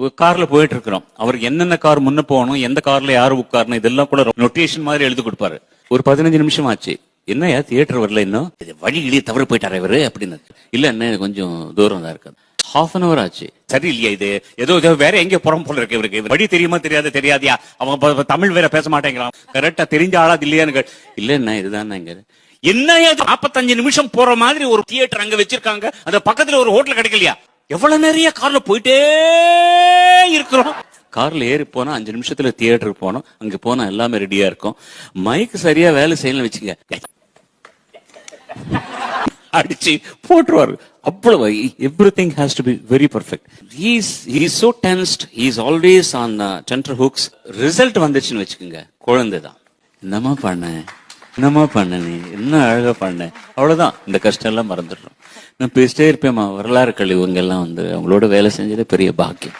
கார்ல போயிட்டு இருக்கிறோம் அவருக்கு என்னென்ன கார் முன்ன போகணும் எந்த கார்ல யாரு உட்காரணும் இதெல்லாம் கூட நொட்டேஷன் மாதிரி எழுதி கொடுப்பாரு. ஒரு பதினஞ்சு நிமிஷம் ஆச்சு. என்னையா தியேட்டர் வரல இன்னும்? வழி இழிய தவறு போயிட்டாரு இவரு? அப்படின்னு. இல்ல என்ன கொஞ்சம் தூரம் தான் இருக்கு. ஹாஃப் அன் அவர் ஆச்சு. சரி இல்லையா இது? ஏதோ ஏதோ வேற எங்க புறம் போல இருக்கு இவருக்கு. வழி தெரியுமா தெரியாது தெரியாதியா? அவங்க தமிழ் வேற பேச மாட்டேங்கிறான். கரெக்டா தெரிஞ்ச ஆளா இல்லையான்னு கேட்டு, இல்ல என்ன இதுதான் இங்க. என்ன இது? நாற்பத்தஞ்சு நிமிஷம் போற மாதிரி ஒரு தியேட்டர் அங்க வச்சிருக்காங்க. அந்த பக்கத்துல ஒரு ஹோட்டல் கிடைக்கலையா? எவ்வளவு நிறைய கார்ல போயிட்டே பேசுறோம் கார்ல ஏறி போனா அஞ்சு நிமிஷத்துல தியேட்டருக்கு போனோம். அங்க போனா எல்லாமே ரெடியா இருக்கும். மைக் சரியா வேலை செய்யலன்னு வச்சுங்க அடிச்சு போட்டுருவாரு. அவ்வளவு everything has to be very perfect he's he's so tensed he's always on tenterhooks result வந்துச்சுன்னு வச்சுக்கோங்க. குழந்தை தான். என்னமா பண்ண? என்னம்மா பண்ண நீ? என்ன அழகா பண்ண? அவ்வளவுதான். இந்த கஷ்டம் எல்லாம் மறந்துடுறோம். நான் பேசிட்டே இருப்பேம்மா. வரலாறு கழிவுங்க எல்லாம் வந்து அவங்களோட வேலை செஞ்சதே பெரிய பாக்கியம்.